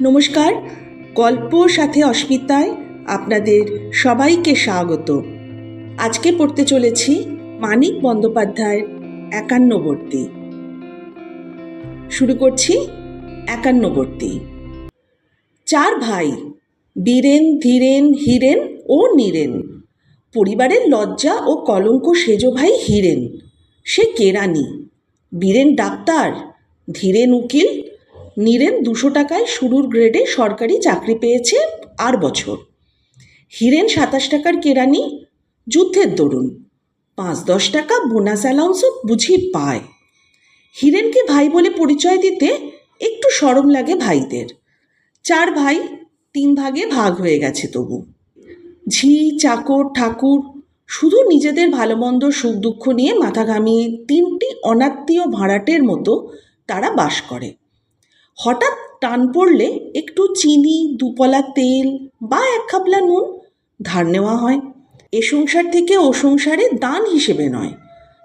নমস্কার গল্প সাথে অস্মিতায় আপনাদের সবাইকে স্বাগত। আজকে পড়তে চলেছি মানিক বন্দ্যোপাধ্যায়ের একান্নবর্তী। শুরু করছি একান্নবর্তী। চার ভাই, বীরেন, ধীরেন, হীরেন ও নীরেন। পরিবারের লজ্জা ও কলঙ্ক সেজ ভাই হীরেন। সে কেরানি বীরেন ডাক্তার, ধীরেন উকিল নীরেন দুশো টাকায় শুরুর গ্রেডে সরকারি চাকরি পেয়েছে আর বছর। হিরেন সাতাশ টাকার কেরানি, যুদ্ধের দরুন। পাঁচ দশ টাকা বোনাস অ্যালাউন্সও বুঝি পায়। হিরেনকে ভাই বলে পরিচয় দিতে একটু সরম লাগে ভাইদের। চার ভাই, তিন ভাগে ভাগ হয়ে গেছে তবু। ঝি, চাকর, ঠাকুর, শুধু নিজেদের ভালো মন্দ সুখ দুঃখ নিয়ে মাথা ঘামিয়ে তিনটি অনাত্মীয় ভাড়াটের মতো তারা বাস করে। হঠাৎ টান পড়লে একটু চিনি, দুপলা তেল বা এক খাপলা নুন ধার নেওয়া হয়। এ সংসার থেকে ও সংসারে দান হিসেবে নয়,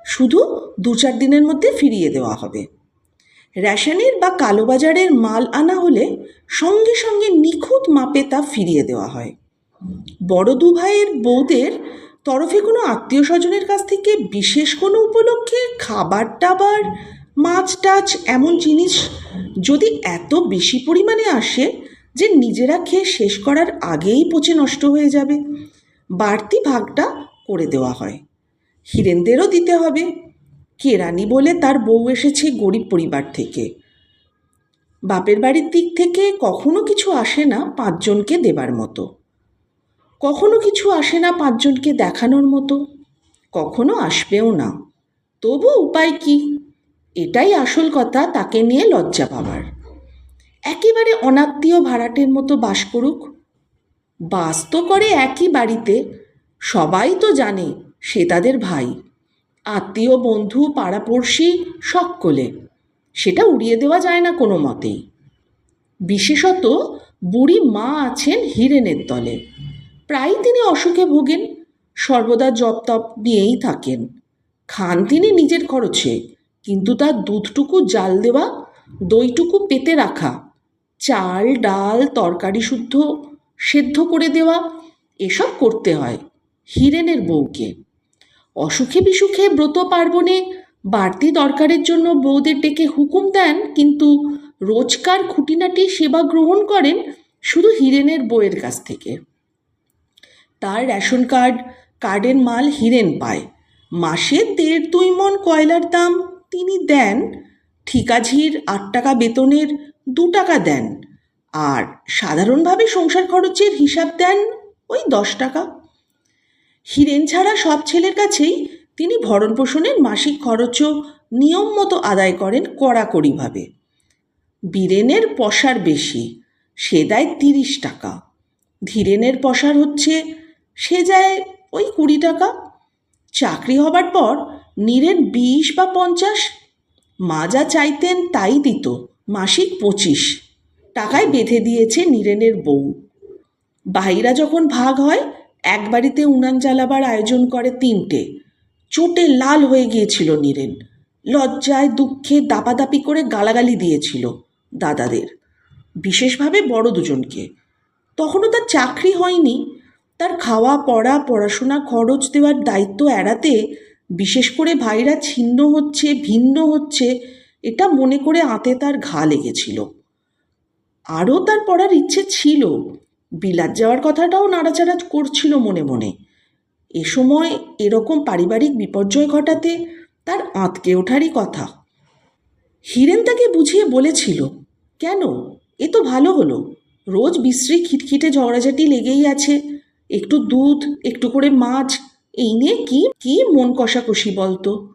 শুধু দু চার দিনের মধ্যে ফিরিয়ে দেওয়া হবে। রেশনের বা কালোবাজারের মাল আনা হলে সঙ্গে সঙ্গে নিখুঁত মাপে তা ফিরিয়ে দেওয়া হয়। বড় দু ভাইয়ের তরফে কোনো আত্মীয় স্বজনের কাছ থেকে বিশেষ কোনো উপলক্ষে খাবার টাবার মাছ টাছ এমন জিনিস যদি এত বেশি পরিমাণে আসে যে নিজেরা খেয়ে শেষ করার আগেই পচে নষ্ট হয়ে যাবে। বাড়তি ভাগটা করে দেওয়া হয়। হিরেনদেরও দিতে হবে। কেরানি বলে তার বউ এসেছে গরিব পরিবার থেকে। বাপের বাড়ির দিক থেকে কখনো কিছু আসে না পাঁচজনকে দেবার মতো। কখনো কিছু আসে না পাঁচজনকে দেখানোর মতো। কখনো আসবেও না। তবু উপায় কি? এটাই আসল কথা, তাকে নিয়ে লজ্জা পাবার একেবারে অনাত্মীয় ভাড়াটের মতো বাস করুক। বাস তো করে একই বাড়িতে, সবাই তো জানে সে তাদের ভাই। আত্মীয়, বন্ধু, পাড়াপড়শি সকলে সেটা উড়িয়ে দেওয়া যায় না কোনো মতেই। বিশেষত বুড়ি মা আছেন হিরেনের দলে প্রায় তিনি অসুখে ভোগেন, সর্বদা জপ তপ নিয়েই থাকেন। খান তিনি নিজের খরচে। কিন্তু তার দুধটুকু জাল দেওয়া, দইটুকু পেতে রাখা, চাল, ডাল, তরকারি শুদ্ধ, সেদ্ধ করে দেওয়া, এসব করতে হয় হিরেনের বউকে। অসুখে বিসুখে ব্রত পার্বণে বাড়তি দরকারের জন্য বউদের ডেকে হুকুম দেন, কিন্তু রোজকার খুঁটিনাটি সেবা গ্রহণ করেন শুধু হিরেনের বউয়ের কাছ থেকে। তার রেশন কার্ড, কার্ডের মাল হিরেন পায়। মাসে দেড় দুই মন কয়লার দাম। তিনি দেন ঠিকাঝির আট টাকা বেতনের দু টাকা দেন। আর সাধারণভাবে সংসার খরচের হিসাব দেন ওই দশ টাকা। হিরেন ছাড়া সব ছেলের কাছেই তিনি ভরণ পোষণের মাসিক খরচও নিয়ম মতো আদায় করেন কড়াকড়িভাবে। বীরেনের পশার বেশি, সে দেয় তিরিশ টাকা। ধীরেনের পশার হচ্ছে, সে যায় ওই কুড়ি টাকা। চাকরি হবার পর নীরেন বিশ বা পঞ্চাশ? মা যা চাইতেন তাই দিত, মাসিক পঁচিশ। টাকায় বেঁধে দিয়েছে নীরেনের বউ। ভাইরা যখন ভাগ হয়, এক বাড়িতে উনান জ্বালাবার আয়োজন করে তিনটে। চোটে লাল হয়ে গিয়েছিল নীরেন। লজ্জায়, দুঃখে দাপাদাপি করে গালাগালি দিয়েছিল দাদাদের। বিশেষভাবে বড় দুজনকে। তখনও তার চাকরি হয়নি। তার খাওয়া, পড়া, পড়াশোনা, খরচ দেওয়ার দায়িত্ব এড়াতে বিশেষ করে ভাইরা ছিন্ন হচ্ছে, ভিন্ন হচ্ছে, এটা মনে করে আতে তার ঘা লেগেছিল। আরও তার পড়ার ইচ্ছে ছিল। বিলাত যাওয়ার কথাটাও নাড়াচাড়া করছিল মনে মনে। এ সময় এরকম পারিবারিক বিপর্যয় ঘটাতে তার আঁতকে ওঠারই কথা। হিরেন তাকে বুঝিয়ে বলেছিল, কেন? এ তো ভালো হলো। রোজ বিশ্রী খিটখিটে ঝগড়াঝাটি লেগেই আছে। একটু দুধ, একটু করে মাছ এই নিয়ে কি কি মন কষাকষি বলতো?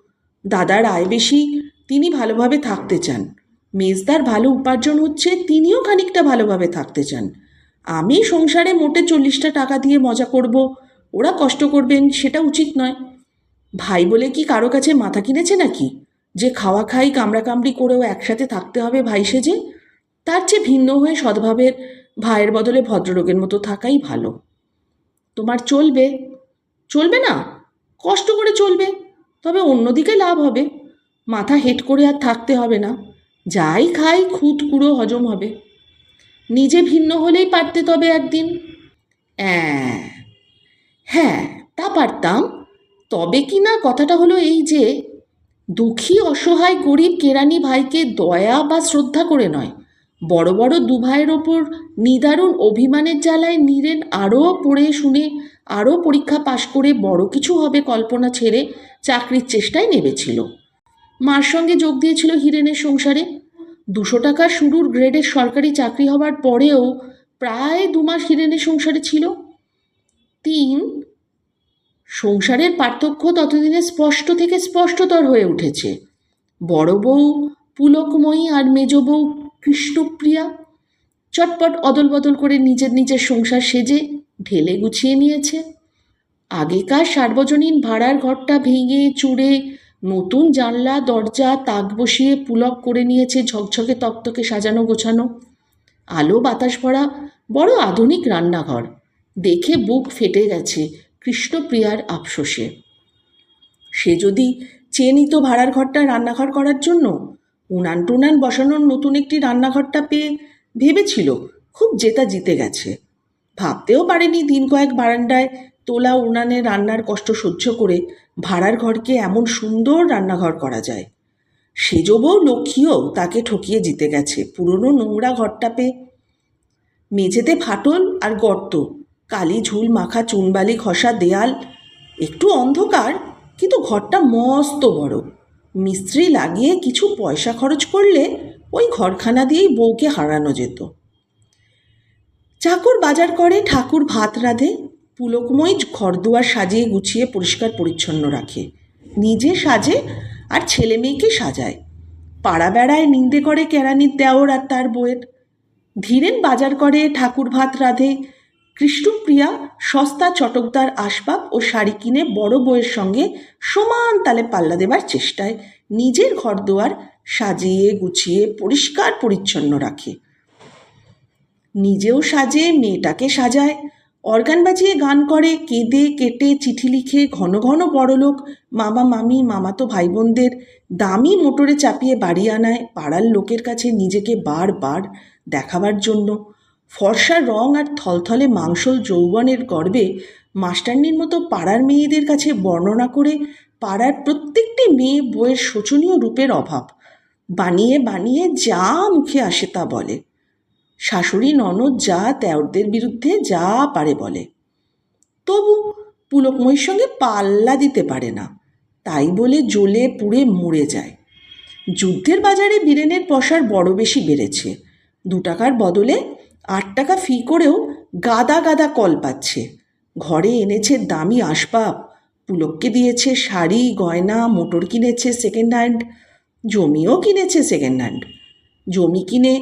দাদার আয় বেশি তিনি ভালোভাবে থাকতে চান। মেজদার ভালো উপার্জন হচ্ছে তিনিও খানিকটা ভালোভাবে থাকতে চান। আমি সংসারে মোটে চল্লিশটা টাকা দিয়ে মজা করব, ওরা কষ্ট করবেন সেটা উচিত নয়। ভাই বলে কি কারও কাছে মাথা কিনেছে নাকি? যে খাওয়া খাই, কামড়া কামড়ি করেও একসাথে থাকতে হবে ভাই সেজে? তার চেয়ে ভিন্ন হয়ে সদ্ভাবের ভাইয়ের বদলে ভদ্রলোকের মতো থাকাই ভালো। তোমার চলবে। চলবে না? কষ্ট করে চলবে। তবে অন্যদিকে লাভ হবে। মাথা হেট করে আর থাকতে হবে না। যাই খাই, খুঁত কুড়ো হজম হবে। নিজে ভিন্ন হলেই পারতে তবে একদিন। হ্যাঁ তা পারতাম। তবে কি না কথাটা হলো এই যে, দুঃখী, অসহায়, গরিব, কেরানি ভাইকে দয়া বা শ্রদ্ধা করে নয়। বড় বড় দুভাইয়ের ওপর নিদারুণ অভিমানের জ্বালায় নীরেন আরও পড়ে শুনে আরও পরীক্ষা পাশ করে বড় কিছু হবে কল্পনা ছেড়ে চাকরির চেষ্টায় নেমেছিল। মার সঙ্গে যোগ দিয়েছিল হিরেনের সংসারে। দুশো টাকা শুরুর গ্রেডের সরকারি চাকরি হবার পরেও প্রায় দু মাস হিরেনের সংসারে ছিল। তিন, সংসারের পার্থক্য ততদিনে স্পষ্ট থেকে স্পষ্টতর হয়ে উঠেছে। বড় বউ, পুলকময়ী আর মেজ বউ কৃষ্ণপ্রিয়া চটপট অদল বদল করে নিজের নিজের সংসার সেজে ঢেলে গুছিয়ে নিয়েছে। আগেকার সার্বজনীন ভাড়ার ঘরটা ভেঙে চুড়ে নতুন জানলা, দরজা, তাক বসিয়ে পুলক করে নিয়েছে ঝকঝকে তক্তকে সাজানো গোছানো। আলো বাতাস ভরা বড় আধুনিক রান্নাঘর। দেখে বুক ফেটে গেছে কৃষ্ণপ্রিয়ার আফসোসে। সে যদি চেয়ে নিত ভাড়ার ঘরটা রান্নাঘর করার জন্য উনান টুনান বসানোর নতুন একটি রান্নাঘরটা পেয়ে ভেবেছিল, খুব জেতা জিতে গেছে। ভাবতেও পারেনি দিন কয়েক বারান্দায় তোলা উনানে রান্নার কষ্ট সহ্য করে ভাড়ার ঘরকে এমন সুন্দর রান্নাঘর করা যায়। সেজ বউ লক্ষ্মীও তাকে ঠকিয়ে জিতে গেছে। পুরনো নোংরা ঘরটা পেয়ে মেঝেতে ফাটল আর গর্ত, কালি ঝুল মাখা চুনবালি ঘষা দেয়াল, একটু অন্ধকার, কিন্তু ঘরটা মস্ত বড়। মিস্ত্রি লাগিয়ে কিছু পয়সা খরচ করলে ওই ঘরখানা দিয়েই বউকে হারানো যেত। চাকর বাজার করে, ঠাকুর ভাত রাঁধে পুলকময় ঘরদুয়ার সাজিয়ে গুছিয়ে পরিষ্কার পরিচ্ছন্ন রাখে। নিজে সাজে আর ছেলে মেয়েকে সাজায়। পাড়া বেড়ায় নিন্দে করে কেরানির দেওর আর তার বউয়ের। ধীরেন বাজার করে, ঠাকুর ভাত রাঁধে। কৃষ্ণপ্রিয়া সস্তা চটকদার আসবাব ও শাড়ি কিনে বড় বউয়ের সঙ্গে সমান তালে পাল্লা দেবার চেষ্টায় নিজের ঘরদুয়ার সাজিয়ে গুছিয়ে পরিষ্কার পরিচ্ছন্ন রাখে। নিজেও সাজে, মেয়েটাকে সাজায়। অর্গান বাজিয়ে গান করে, কেঁদে, কেটে, চিঠি লিখে ঘন ঘন বড়লোক। মামা, মামি, মামাতো ভাই বোনদের দামি মোটরে চাপিয়ে বাড়ি আনায়, পাড়ার লোকের কাছে নিজেকে বারবার দেখাবার জন্য। ফর্সা রং আর থলথলে মাংসল যৌবনের গর্বে মাস্টারনির মতো পাড়ার মেয়েদের কাছে বর্ণনা করে পাড়ার প্রত্যেকটি মেয়ে বইয়ের শোচনীয় রূপের অভাব। বানিয়ে বানিয়ে যা মুখে আসে তা বলে। শাশুড়ি, ননদ, যা দেওরদের বিরুদ্ধে যা পারে বলে। তবু পুলকময়ীর সঙ্গে পাল্লা দিতে পারে না, তাই বলে জ্বলে পুড়ে মরে যায়। যুদ্ধের বাজারে বীরেনের পসার বড় বেশি বেড়েছে, দু টাকার বদলে আট টাকা ফি করেও গাদা গাদা কল পাচ্ছে। ঘরে এনেছে দামি আসবাব, পুলককে দিয়েছে শাড়ি, গয়না, মোটর কিনেছে সেকেন্ড হ্যান্ড জমিও কিনেছে সেকেন্ড হ্যান্ড জমি কিনে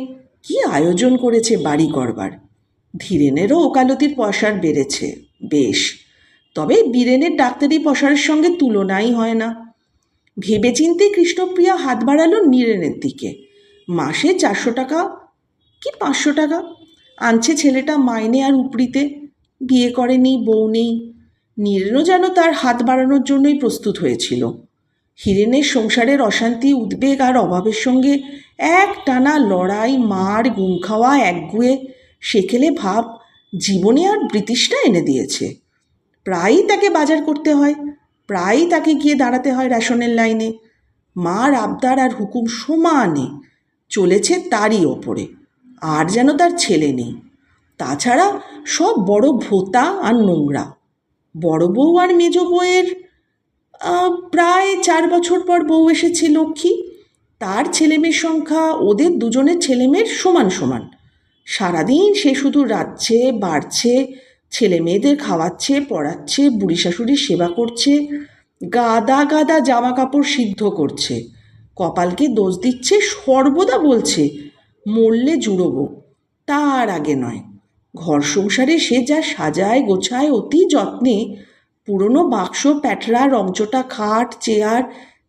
কি আয়োজন করেছে বাড়ি করবার ধীরেনেরও ওকালতির পয়সার বেড়েছে, বেশ। তবে বীরেনের ডাক্তারি পয়সার সঙ্গে তুলনাই হয় না। ভেবেচিন্তে কৃষ্ণপ্রিয়া হাত বাড়ালো নীরেনের দিকে। মাসে চারশো টাকা কি পাঁচশো টাকা? আনছে ছেলেটা মাইনে আর উপরিতে। বিয়ে করেনি, বউ নেই। নীরেনও যেন তার হাত বাড়ানোর জন্যই প্রস্তুত হয়েছিল। হিরেনের সংসারের অশান্তি, উদ্বেগ আর অভাবের সঙ্গে এক টানা লড়াই, মার, গুম খাওয়া একগুয়ে সেকেলে ভাব জীবনে আর ব্রিটিশটা এনে দিয়েছে। প্রায়ই তাকে বাজার করতে হয়, প্রায়ই তাকে গিয়ে দাঁড়াতে হয় রেশনের লাইনে। মার আবদার আর হুকুম সমানে চলেছে তারই ওপরে, আর যেন তার ছেলে নেই। তাছাড়া সব বড় ভোতা আর নোংরা, বড় বউ আর মেজ বউয়ের প্রায় চার বছর পর বউ এসেছে লক্ষ্মী। তার ছেলেমেয়ের সংখ্যা ওদের দুজনের ছেলেমেয়ের সমান সমান। সারাদিন সে শুধু রাচ্ছে বাড়ছে ছেলে মেয়েদের খাওয়াচ্ছে, পড়াচ্ছে, বুড়ি শাশুড়ির সেবা করছে, গাদা গাদা জামা কাপড় সিদ্ধ করছে। কপালকে দোষ দিচ্ছে, সর্বদা বলছে, মরলে জুড়োবো। তার আগে নয়। ঘর সংসারে সে যা সাজায় গোছায় অতি যত্নে পুরনো বাক্স, প্যাটরা, রংচটা, খাট, চেয়ার,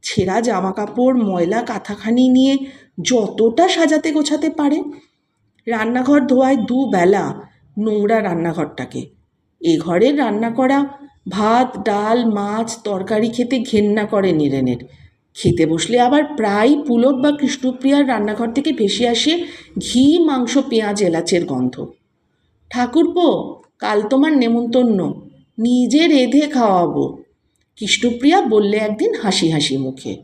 ছেঁড়া জামা কাপড় ময়লা, কাঁথাখানি নিয়ে যতটা সাজাতে গোছাতে পারে। রান্নাঘর ধোয়ায় দুবেলা নোংরা রান্নাঘরটাকে। এ ঘরের রান্না করা ভাত, ডাল, মাছ, তরকারি খেতে ঘেন্না করে নীরেনের। খেতে বসলে আবার প্রায় পুলক বা কৃষ্ণপ্রিয়ার রান্নাঘর থেকে ভেসে আসে ঘি, মাংস, পেঁয়াজ, এলাচের গন্ধ। ঠাকুরপো, কাল তোমার নেমন্তন্ন। নিজে রেঁধে খাওয়াবো। কৃষ্ণপ্রিয়া বললে একদিন হাসি হাসি মুখে।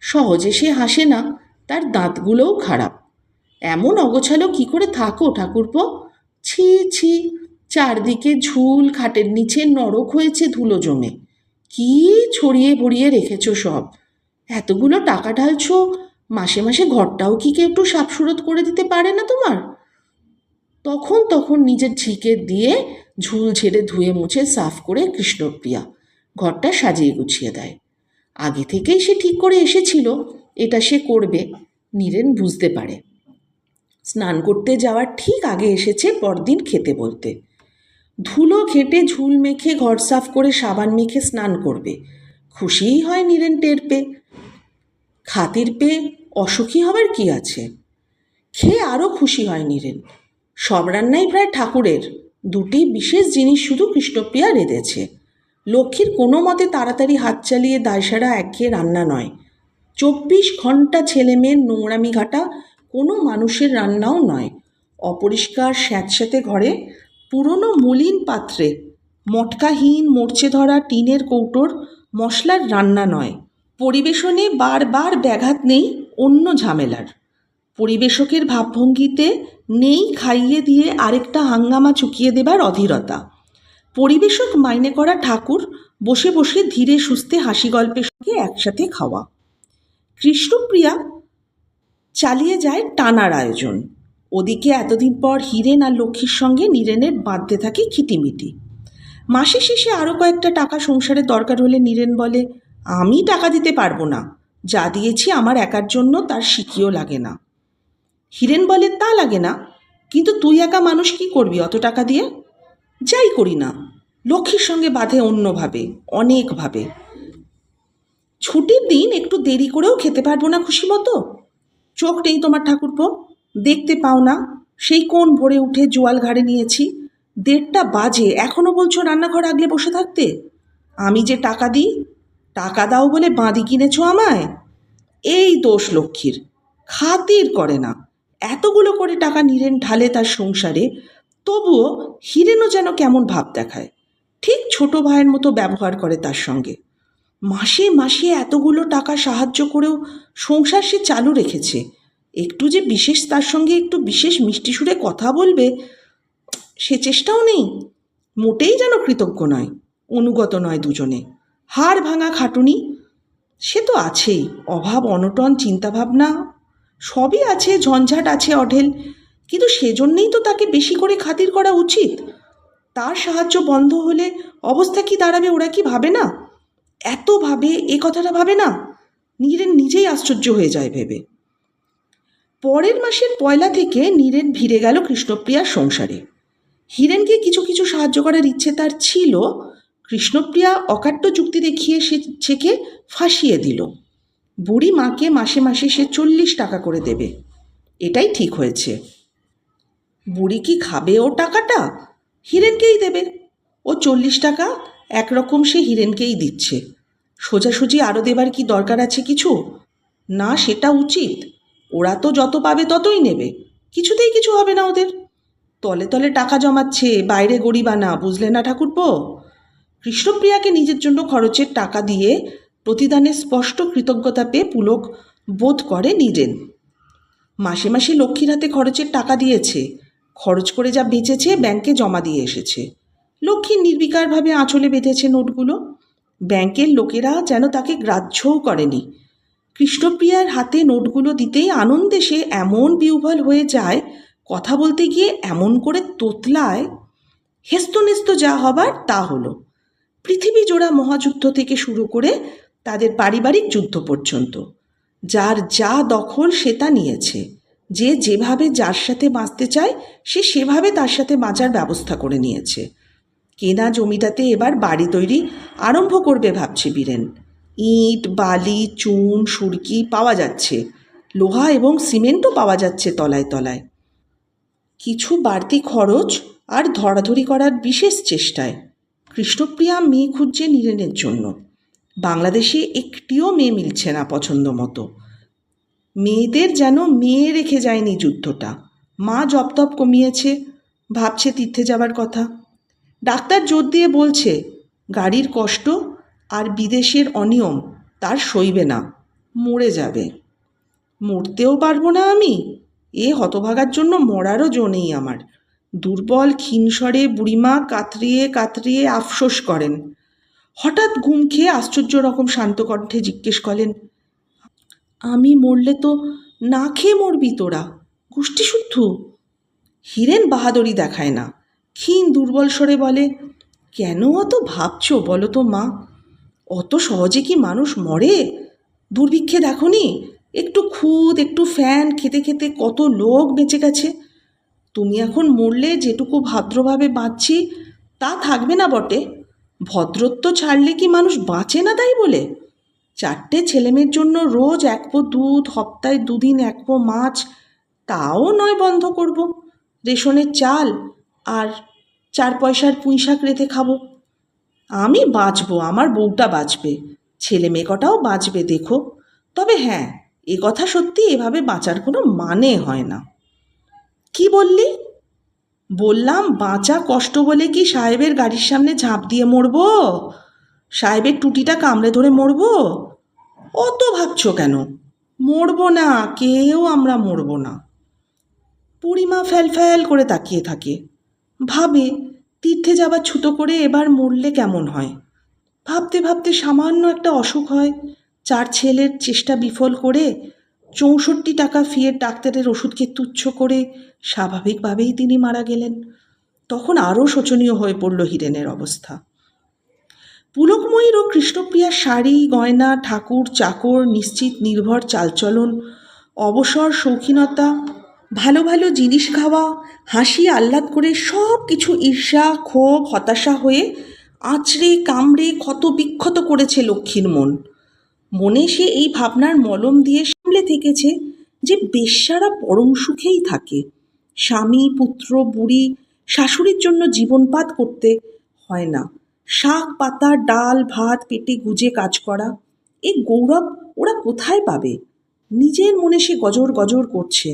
সহজে সে হাসে না, তার দাঁতগুলোও খারাপ। এমন অগোছালো কি করে থাকো ঠাকুরপো? ছি ছি, চারদিকে ঝুল খাটের নিচে নরক হয়েছে ধুলো জমে। কি ছড়িয়ে ভরিয়ে রেখেছো সব? এতগুলো টাকা ঢালছো, মাসে মাসে ঘরটাও কি কেউ একটু সাপসুরত করে দিতে পারে না তোমার? তখন তখন নিজের ঝিকে দিয়ে ঝুল ঝেড়ে ধুয়ে মুছে সাফ করে কৃষ্ণপ্রিয়া ঘরটা সাজিয়ে গুছিয়ে দেয়। আগে থেকেই সে ঠিক করে এসেছিল, এটা সে করবে, নীরেন বুঝতে পারে। স্নান করতে যাওয়ার ঠিক আগে এসেছে পরদিন খেতে বলতে। ধুলো ঘেটে ঝুল মেখে ঘর সাফ করে সাবান মেখে স্নান করবে। খুশিই হয় নীরেন টের পেয়ে। খাতির পেয়ে অসুখী হবার কি আছে? খেয়ে আরও খুশি হয় নীরেন। সব রান্নাই প্রায় ঠাকুরের। দুটি বিশেষ জিনিস শুধু কৃষ্ণপ্রিয়া রেঁধেছে। লক্ষ্মীর কোনো মতে তাড়াতাড়ি হাত চালিয়ে দায়সারা একঘেয়ে রান্না নয়। চব্বিশ ঘণ্টা ছেলে মেয়ের নোংরামি ঘাটা কোনো মানুষের রান্নাও নয়। অপরিষ্কার স্যাঁতস্যাঁতে ঘরে পুরনো মলিন পাত্রে মটকাহীন মরচে ধরা টিনের কৌটোর মশলার রান্না নয়। পরিবেশনে বারবার ব্যাঘাত নেই অন্য ঝামেলার। পরিবেশকের ভাবভঙ্গিতে নেই খাইয়ে দিয়ে আরেকটা হাঙ্গামা চুকিয়ে দেবার অধীরতা। পরিবেশক মাইনে করা ঠাকুর বসে বসে ধীরে সুস্থে হাসি গল্পের সঙ্গে একসাথে খাওয়া। কৃষ্ণপ্রিয়া চালিয়ে যায় টানার আয়োজন। ওদিকে এতদিন পর হিরেন আর লক্ষ্মীর সঙ্গে নীরেনের বাঁধতে থাকে খিটিমিটি মাসে শেষে আরও কয়েকটা টাকা সংসারে দরকার হলে নীরেন বলে, আমি টাকা দিতে পারব না। যা দিয়েছি আমার একার জন্য তার শিখিও লাগে না। হিরেন বলে, তা লাগে না। কিন্তু তুই একা মানুষ কি করবি অত টাকা দিয়ে? যাই করি না। লক্ষ্মীর সঙ্গে বাঁধে অন্যভাবে, অনেকভাবে। ছুটির দিন একটু দেরি করেও খেতে পারব না খুশি মতো? চোখ নেই তোমার ঠাকুরপো। দেখতে পাও না। সেই কোন ভোরে উঠে জোয়াল ঘাড়ে নিয়েছি। দেড়টা বাজে। এখনও বলছো রান্নাঘর আগলে বসে থাকতে? আমি যে টাকা দিই, টাকা দাও বলে বাঁধি কিনেছো আমায়? এই দোষ লক্ষ্মীর। খাতির করে না। এতগুলো করে টাকা নিরেন ঢালে তার সংসারে, তবুও হিরেনও যেন কেমন ভাব দেখায়। ঠিক ছোট ভাইয়ের মতো ব্যবহার করে তার সঙ্গে। মাসে মাসে এতগুলো টাকা সাহায্য করেও সংসার সে চালু রেখেছে। একটু যে বিশেষ তার সঙ্গে একটু বিশেষ মিষ্টি সুরে কথা বলবে, সে চেষ্টাও নেই। মোটেই যেন কৃতজ্ঞ নয়, অনুগত নয় দুজনে। হাড় ভাঙা খাটুনি, সে তো আছেই। অভাব, অনটন, চিন্তাভাবনা সবই আছে, ঝঞ্ঝাট আছে অঢেল। কিন্তু সেজন্যেই তো তাকে বেশি করে খাতির করা উচিত। তার সাহায্য বন্ধ হলে অবস্থা কি দাঁড়াবে ওরা কি ভাবে না? এত ভাবে, এ কথাটা ভাবে না? নীরেন নিজেই আশ্চর্য হয়ে যায় ভেবে। পরের মাসের পয়লা থেকে নীরেন ভিড়ে গেল কৃষ্ণপ্রিয়ার সংসারে। হিরেনকে কিছু কিছু সাহায্য করার ইচ্ছে তার ছিল। কৃষ্ণপ্রিয়া অকাট্য যুক্তি দেখিয়ে সে ছেকে ফাঁসিয়ে দিল। বুড়ি মাকে মাসে মাসে সে চল্লিশ টাকা করে দেবে। এটাই ঠিক হয়েছে। বুড়ি কি খাবে ও টাকাটা? হিরেনকেই দেবে। ও চল্লিশ টাকা একরকম সে হিরেনকেই দিচ্ছে। সোজাসুজি আরও দেবার কি দরকার আছে কিছু? না, সেটা উচিত। ওরা তো যত পাবে ততই নেবে। কিছুতেই কিছু হবে না ওদের। তলে তলে টাকা জমাচ্ছে, বাইরে গরিবানা, বুঝলে না ঠাকুরপো? কৃষ্ণপ্রিয়াকে নিজের জন্য খরচের টাকা দিয়ে প্রতিদানে স্পষ্ট কৃতজ্ঞতা পেয়ে পুলক বোধ করে নিজেন মাসে মাসে লক্ষ্মীর হাতে খরচের টাকা দিয়েছে। খরচ করে যা বেঁচেছে ব্যাংকে জমা দিয়ে এসেছে। লক্ষ্মী নির্বিকারভাবে আঁচলে বেঁধেছে নোটগুলো। ব্যাংকের লোকেরা যেন তাকে গ্রাহ্যও করেনি। কৃষ্ণপ্রিয়ার হাতে নোটগুলো দিতেই আনন্দে সে এমন বিহ্বল হয়ে যায়, কথা বলতে গিয়ে এমন করে তোতলায়, হেস্তনেস্ত যা হবার তা হলো। পৃথিবী জোড়া মহাযুদ্ধ থেকে শুরু করে তাদের পারিবারিক যুদ্ধ পর্যন্ত। যার যা দখল সে তা নিয়েছে। যে যেভাবে যার সাথে বাঁচতে চায়, সে সেভাবে তার সাথে বাঁচার ব্যবস্থা করে নিয়েছে। কেনা জমিটাতে এবার বাড়ি তৈরি আরম্ভ করবে ভাবছে বীরেন। ইট, বালি, চুন, সুরকি পাওয়া যাচ্ছে। লোহা এবং সিমেন্টও পাওয়া যাচ্ছে তলায় তলায়। কিছু বাড়তি খরচ আর ধরাধরি করার বিশেষ চেষ্টায়। কৃষ্ণপ্রিয়া মেয়ে খুঁজছে নীরেনের জন্য। বাংলাদেশে একটিও মেয়ে মিলছে না পছন্দ মতো। মেয়েদের যেন মেয়ে রেখে যায়নি যুদ্ধটা। মা জপতপ কমিয়েছে, ভাবছে তীর্থে যাবার কথা। ডাক্তার জোর দিয়ে বলছে, গাড়ির কষ্ট আর বিদেশের অনিয়ম, তার সইবে না, মরে যাবে। মরতেও পারব না আমি, এ হতভাগার জন্য মরারও জো নেই আমার। দুর্বল, ক্ষীণস্বরে বুড়িমা কাতরিয়ে কাতরিয়ে আফসোস করেন। হঠাৎ ঘুম খেয়ে আশ্চর্য রকম শান্ত কণ্ঠে জিজ্ঞেস করেন আমি মরলে তো না খেয়ে মরবি তোরা? গোষ্ঠী শুদ্ধ? হীরেন বাহাদুরি দেখায় না, ক্ষীণ দুর্বল স্বরে বলে, কেন অত ভাবছ বলো তো মা? অত সহজে কি মানুষ মরে? দুর্ভিক্ষে দেখনি? একটু খুদ, একটু ফ্যান, খেতে খেতে কত লোক বেঁচে গেছে। তুমি এখন মরলে যেটুকু ভাদ্রভাবে বাঁচছি, তা থাকবে না বটে। ভদ্রত্ব ছাড়লে কি মানুষ বাঁচে না তাই বলে? চারটে ছেলেমেয়ের জন্য রোজ এক পো দুধ সপ্তাহে দুদিন এক পো মাছ, তাও নয় বন্ধ করব। রেশনের চাল আর চার পয়সার পুঁই শাক রেঁধে খাব। আমি বাঁচবো, আমার বউটা বাঁচবে, ছেলে মেয়ে কটাও বাঁচবে, দেখো। তবে হ্যাঁ এ কথা সত্যি এভাবে বাঁচার কোনো মানে হয় না। কি বললি? বললাম, বাঁচা কষ্ট বলে কি সাহেবের গাড়ির সামনে ঝাঁপ দিয়ে মরবো? সাহেবের টুটিটা কামড়ে ধরে মরবো? অত ভাবছ কেন? মরবো না, কেউ আমরা মরবো না। ফ্যাল ফ্যাল করে তাকিয়ে থাকে। ভাবে, তীর্থে যাবার ছুতো করে এবার মরলে কেমন হয়? ভাবতে ভাবতে সামান্য একটা অসুখ হয়। চার ছেলের চেষ্টা বিফল করে চৌষট্টি টাকা ফিয়ের ডাক্তারের ওষুধকে তুচ্ছ করে স্বাভাবিকভাবেই তিনি মারা গেলেন। তখন আরও শোচনীয় হয়ে পড়ল হিরেনের অবস্থা। পুলকময়ীর ও কৃষ্ণপ্রিয়ার শাড়ি, গয়না, ঠাকুর, চাকর, নিশ্চিত, নির্ভর, চালচলন, অবসর, শৌখিনতা, ভালো ভালো জিনিস খাওয়া, হাসি আহ্লাদ করে সব কিছু ঈর্ষা, ক্ষোভ, হতাশা হয়ে আঁচড়ে কামড়ে ক্ষত বিক্ষত করেছে লক্ষ্মীর মন। মনে সে এই ভাবনার মলম দিয়ে সামলে থেকেছে যে বেশ্যারা পরম সুখেই থাকে। স্বামী, পুত্র, বুড়ি, শাশুড়ির জন্য জীবনপাত করতে হয় না। শাক, পাতা, ডাল, ভাত, পেটে গুজে কাজ করা এই গৌরব ওরা কোথায় পাবে? নিজের মনে সে গজর গজর করছে,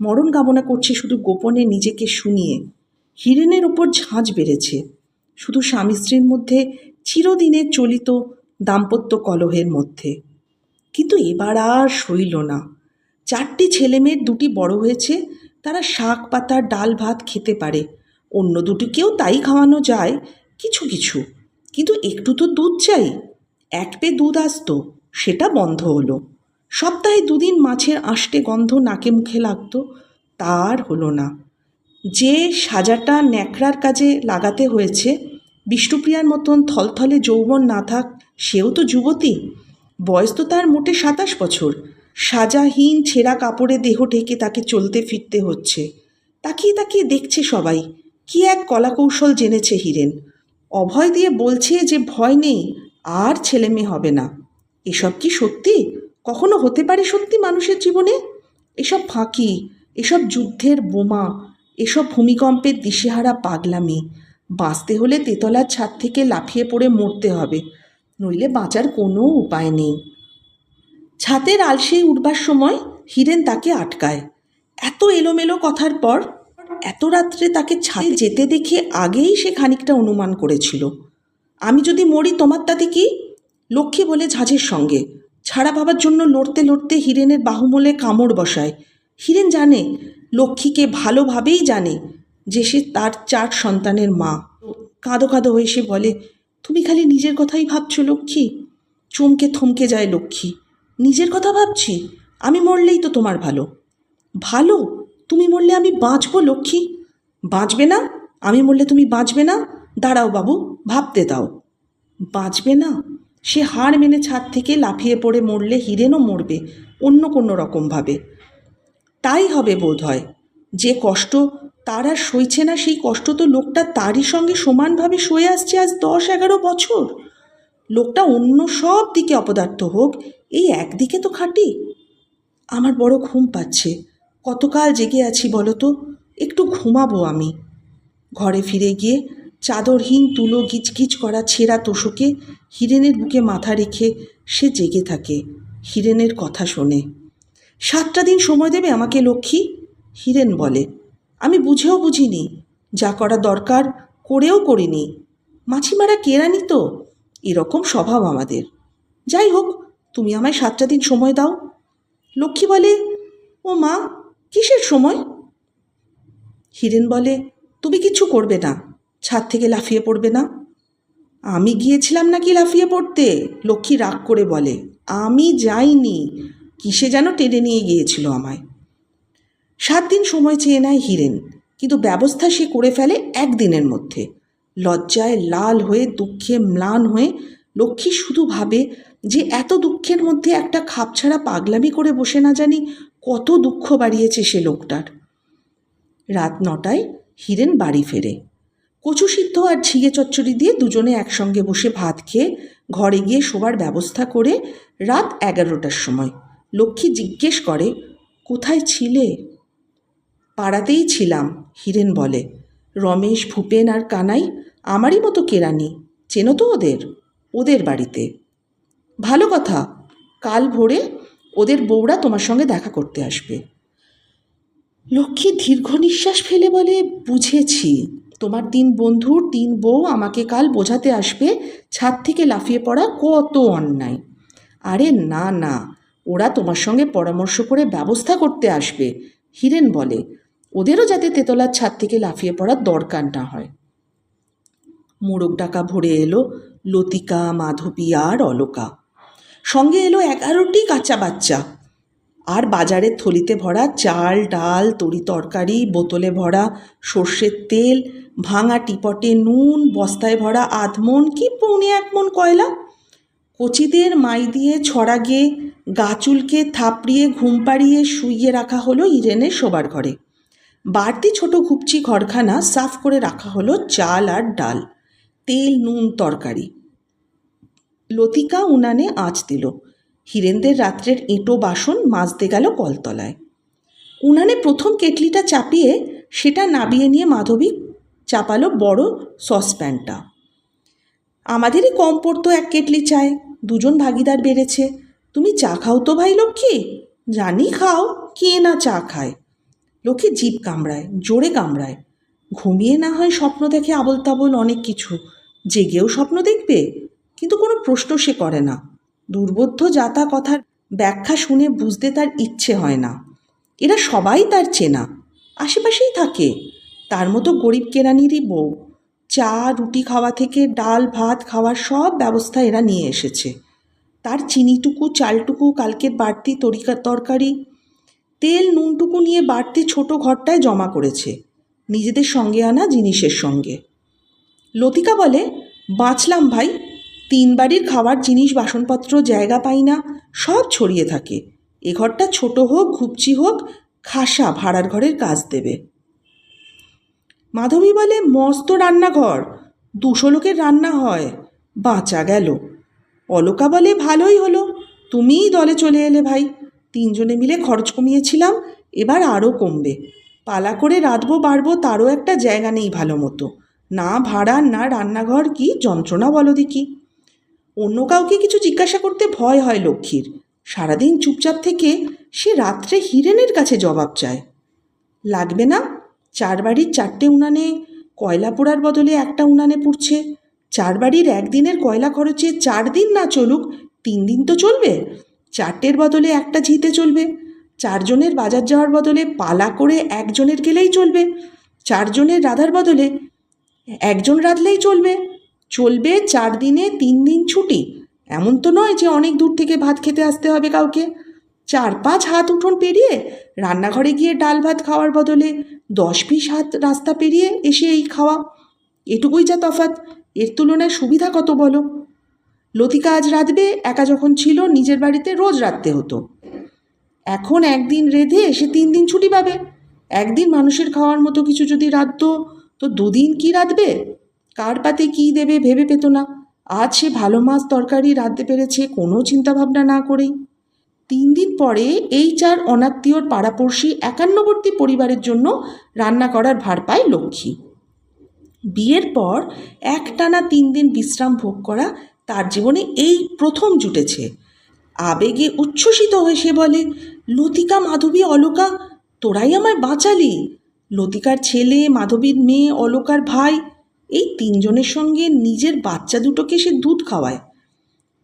মরণ কামনা করছে শুধু গোপনে নিজেকে শুনিয়ে। হিরেনের ওপর ঝাঁঝ বেড়েছে, শুধু স্বামী স্ত্রীর মধ্যে চিরদিনের চলিত দাম্পত্য কলহের মধ্যে। কিন্তু এবার আর সইল না। চারটি ছেলেমেয়ের দুটি বড় হয়েছে, তারা শাক, পাতা, ডাল, ভাত খেতে পারে। অন্য দুটিকেও তাই খাওয়ানো যায়, কিছু কিছু। কিন্তু একটু তো দুধ চাই। এক পে দুধ আসতো, সেটা বন্ধ হলো। সপ্তাহে দুদিন মাছের আষ্টে গন্ধ নাকে মুখে লাগতো তার হলো না। যে সাজাটা ন্যাকড়ার কাজে লাগাতে হয়েছে, বিষ্ণুপ্রিয়ার মতন থলথলে যৌবন না থাক, সেও তো যুবতী। বয়স তো তার মোটে সাতাশ বছর। সাজাহীন ছেঁড়া কাপড়ে দেহ ঢেকে তাকে চলতে ফিরতে হচ্ছে। তাকিয়ে তাকিয়ে দেখছে সবাই, কি এক কলাকৌশল জেনেছে হীরেন। অভয় দিয়ে বলছে যে ভয় নেই, আর ছেলে মেয়ে হবে না। এসব কি সত্যি? কখনো হতে পারে সত্যি মানুষের জীবনে? এসব ফাঁকি, এসব যুদ্ধের বোমা, এসব ভূমিকম্পের দিশেহারা পাগলামি। বাঁচতে হলে তেতলার ছাদ থেকে লাফিয়ে পড়ে মরতে হবে। নইলে বাঁচার কোনো উপায় নেই। ছাতের আলসেই উঠবার সময় হিরেন তাকে আটকায়। এত এলোমেলো কথার পর এত রাত্রে তাকে ছাদে যেতে দেখে আগেই সে খানিকটা অনুমান করেছিল। আমি যদি মরি তোমার তাতে কি? লক্ষ্মী বলে ঝাঁঝের সঙ্গে। ছাড়া পাবার জন্য লড়তে লড়তে হিরেনের বাহুমলে কামড় বসায়। হিরেন জানে, লক্ষ্মীকে ভালোভাবেই জানে যে সে তার চার সন্তানের মা। কাঁদো কাঁদো হয়ে সে বলে তুমি খালি নিজের কথাই ভাবছ, লক্ষ্মী? চমকে থমকে যায় লক্ষ্মী। নিজের কথা ভাবছি? আমি মরলেই তো তোমার ভালো। ভালো? তুমি মরলে আমি বাঁচবো, লক্ষ্মী? বাঁচবে না? আমি মরলে তুমি বাঁচবে না? দাঁড়াও বাবু, ভাবতে দাও। বাঁচবে না? সে হাড় মেনে ছাদ থেকে লাফিয়ে পড়ে মরলে হিরেনও মরবে, অন্য কোনো রকমভাবে। তাই হবে বোধ হয় যে কষ্ট তার আর সইছে না সেই কষ্ট তো লোকটা তারই সঙ্গে সমানভাবে সয়ে আসছে আজ দশ এগারো বছর। লোকটা অন্য সব দিকে অপদার্থ হোক, এই একদিকে তো খাটি। আমার বড় ঘুম পাচ্ছে। কতকাল জেগে আছি বলো তো? একটু ঘুমাবো আমি। ঘরে ফিরে গিয়ে চাদরহীন তুলো গিচগিচ করা ছেঁড়া তোষকে হিরেনের বুকে মাথা রেখে সে জেগে থাকে, হিরেনের কথা শোনে। সাতটা দিন সময় দেবে আমাকে লক্ষ্মী? হিরেন বলে। আমি বুঝেও বুঝিনি। যা করা দরকার করেও করিনি। মাছিমারা কেরানি তো? এরকম স্বভাব আমাদের। যাই হোক, তুমি আমায় সাতটা দিন সময় দাও। লক্ষ্মী বলে, ও মা, কিসের সময়? হিরেন বলে, তুমি কিচ্ছু করবে না। ছাদ থেকে লাফিয়ে পড়বে না। আমি গিয়েছিলাম নাকি লাফিয়ে পড়তে? লক্ষ্মী রাগ করে বলে, আমি যাইনি। কিসে যেন টেনে নিয়ে গিয়েছিল আমায়? সাত দিন সময় চেয়ে নেয় হিরেন, কিন্তু ব্যবস্থা সে করে ফেলে একদিনের মধ্যে। লজ্জায় লাল হয়ে, দুঃখে ম্লান হয়ে লক্ষ্মী শুধু ভাবে যে এত দুঃখের মধ্যে একটা খাপছাড়া পাগলামি করে বসে না জানি কত দুঃখ বাড়িয়েছে সে লোকটার। রাত নটায় হিরেন বাড়ি ফেরে। কচু সিদ্ধ আর ঝিঙে চচ্চড়ি দিয়ে দুজনে একসঙ্গে বসে ভাত খেয়ে ঘরে গিয়ে শোবার ব্যবস্থা করে রাত এগারোটার সময় লক্ষ্মী জিজ্ঞেস করে, কোথায় ছিলে? পাড়াতেই ছিলাম, হিরেন বলে। রমেশ, ভূপেন আর কানাই আমারই মতো কেরানি, চেনো তো ওদের? ওদের বাড়িতে। ভালো কথা, কাল ভোরে ওদের বউরা তোমার সঙ্গে দেখা করতে আসবে। লক্ষ্মী দীর্ঘ নিঃশ্বাস ফেলে বলে, বুঝেছি। তোমার তিন বন্ধুর তিন বউ আমাকে কাল বোঝাতে আসবে ছাদ থেকে লাফিয়ে পড়া কত অন্যায়। আরে না না, ওরা তোমার সঙ্গে পরামর্শ করে ব্যবস্থা করতে আসবে, হিরেন বলে। ওদেরও যাতে তেতলার ছাদ থেকে লাফিয়ে পড়ার দরকার না হয়। মোরগ ডাকা ভরে এলো লতিকা, মাধবী আর অলকা। সঙ্গে এলো এগারোটি কাঁচা বাচ্চা। আর বাজারের থলিতে ভরা চাল, ডাল, তরি তরকারি, বোতলে ভরা সর্ষের তেল, ভাঙা টিপটে নুন, বস্তায় ভরা আধমন, কি পৌনে এক মন কয়লা? কচিদের মাই দিয়ে ছড়া গিয়ে গাচুলকে থাপড়িয়ে ঘুম পাড়িয়ে শুইয়ে রাখা হলো ইরেনের শোবার ঘরে। বাড়তি ছোট ঘুপচি ঘরখানা সাফ করে রাখা হলো চাল আর ডাল। তেল, নুন, তরকারি। লতিকা উনানে আঁচ দিল। হিরেনদের রাত্রের এঁটো বাসন মাজতে গেল কলতলায়। উনানে প্রথম কেটলিটা চাপিয়ে সেটা নাবিয়ে নিয়ে মাধবী চাপালো বড় সসপ্যানটা। আমাদেরই কম পড়তো এক কেটলি চায়, দুজন ভাগিদার বেড়েছে। তুমি চা খাও তো ভাই লক্ষ্মী? জানি খাও, কে না চা খায়? লক্ষ্মী জিভ কামড়ায়, জোরে কামড়ায়। ঘুমিয়ে না হয় স্বপ্ন দেখে আবল তাবল অনেক কিছু। জেগেও স্বপ্ন দেখবে, কিন্তু কোনো প্রশ্ন সে করে না। দুর্বোধ্য যাতা কথার ব্যাখ্যা শুনে বুঝতে তার ইচ্ছে হয় না। এরা সবাই তার চেনা, আশেপাশেই থাকে। তার মতো গরিব কেরানিরই বউ। চা, রুটি খাওয়া থেকে ডাল, ভাত খাওয়ার সব ব্যবস্থা এরা নিয়ে এসেছে। তার চিনিটুকু, চালটুকু, কালকের বাড়তি তরিকা তরকারি তেল নুনটুকু নিয়ে বাড়তি ছোট ঘরটায় জমা করেছে। নিজেদের সঙ্গে আনা জিনিসের সঙ্গে। লতিকা বলে, বাঁচলাম ভাই, তিন বাড়ির খাওয়ার জিনিস, বাসনপত্র, জায়গা পাই না, সব ছড়িয়ে থাকে। এ ঘরটা ছোট হোক, ঘুপচি হোক, খাসা ভাড়ার ঘরের কাজ দেবে। মাধবী বলে, মস্ত রান্নাঘর, দুশো লোকের রান্না হয়, বাঁচা গেল। অলকা বলে, ভালোই হলো, তুমিই দলে চলে এলে ভাই। তিনজনে মিলে খরচ কমিয়েছিলাম, এবার আরও কমবে। পালা করে রাঁধবো, বাড়বো তারও একটা জায়গা নেই ভালো মতো। না ভাড়া, না রান্নাঘর, কি যন্ত্রণা বলো দেখি। অন্য কাউকে কিছু জিজ্ঞাসা করতে ভয় হয় লক্ষ্মীর। সারাদিন চুপচাপ থেকে সে রাত্রে হিরেনের কাছে জবাব চায়। লাগবে না, চার বাড়ির চারটে উনানে কয়লা পোড়ার বদলে একটা উনানে পুড়ছে। চার বাড়ির একদিনের কয়লা খরচে চার দিন না চলুক, তিন দিন তো চলবে। চারটের বদলে একটা ঝিতে চলবে। চারজনের বাজার যাওয়ার বদলে পালা করে একজনের গেলেই চলবে। চারজনের রাধার বদলে একজন রাঁধলেই চলবে। চলবে চার দিনে তিন দিন ছুটি। এমন তো নয় যে অনেক দূর থেকে ভাত খেতে আসতে হবে কাউকে। চার পাঁচ হাত উঠোন পেরিয়ে রান্নাঘরে গিয়ে ডাল ভাত খাওয়ার বদলে দশ বিশ হাত রাস্তা পেরিয়ে এসে এই খাওয়া। এটুকুই যা তফাৎ। এর তুলনায় সুবিধা কত বলো? লতিকা আজ রাঁধবে, একা যখন ছিল, নিজের বাড়িতে রোজ রাঁধতে হতো। এখন একদিন রেঁধে এসে তিন দিন ছুটি পাবে। একদিন মানুষের খাওয়ার মতো কিছু যদি রাঁধতো, তো দুদিন কি রাঁধবে? কার পাতে কী দেবে ভেবে পেত না। আজ সে ভালো মাছ তরকারি রাঁধতে পেরেছে, কোনো চিন্তাভাবনা না করেই। তিন দিন পরে এই চার অনাত্মীয়র পাড়াপড়শি একান্নবর্তী পরিবারের জন্য রান্না করার ভার পায় লক্ষ্মী। বিয়ের পর একটানা তিন দিন বিশ্রাম ভোগ করা তার জীবনে এই প্রথম জুটেছে। আবেগে উচ্ছ্বসিত হয়ে সে বলে, লতিকা মাধবী অলোকা, তোরাই আমায় বাঁচালি। লতিকার ছেলে, মাধবীর মেয়ে, অলোকার ভাই, এই তিনজনের সঙ্গে নিজের বাচ্চা দুটোকে সে দুধ খাওয়ায়।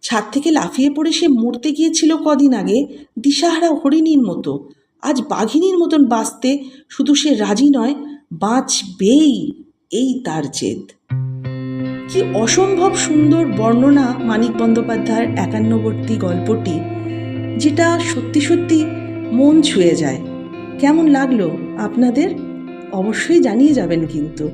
ছাদ থেকে লাফিয়ে পড়ে সে মরতে গিয়েছিল কদিন আগে, দিশাহারা হরিণীর মতো। আজ বাঘিনীর মতন বাঁচতে শুধু সে রাজি নয়, বাঁচবেই এই তার জেদ। কি অসম্ভব সুন্দর বর্ণনা মানিক বন্দ্যোপাধ্যায়ের একান্নবর্তী গল্পটি, যেটা সত্যি সত্যি মন ছুঁয়ে যায়। কেমন লাগল আপনাদের? অবশ্যই জানিয়ে যাবেন কিন্তু।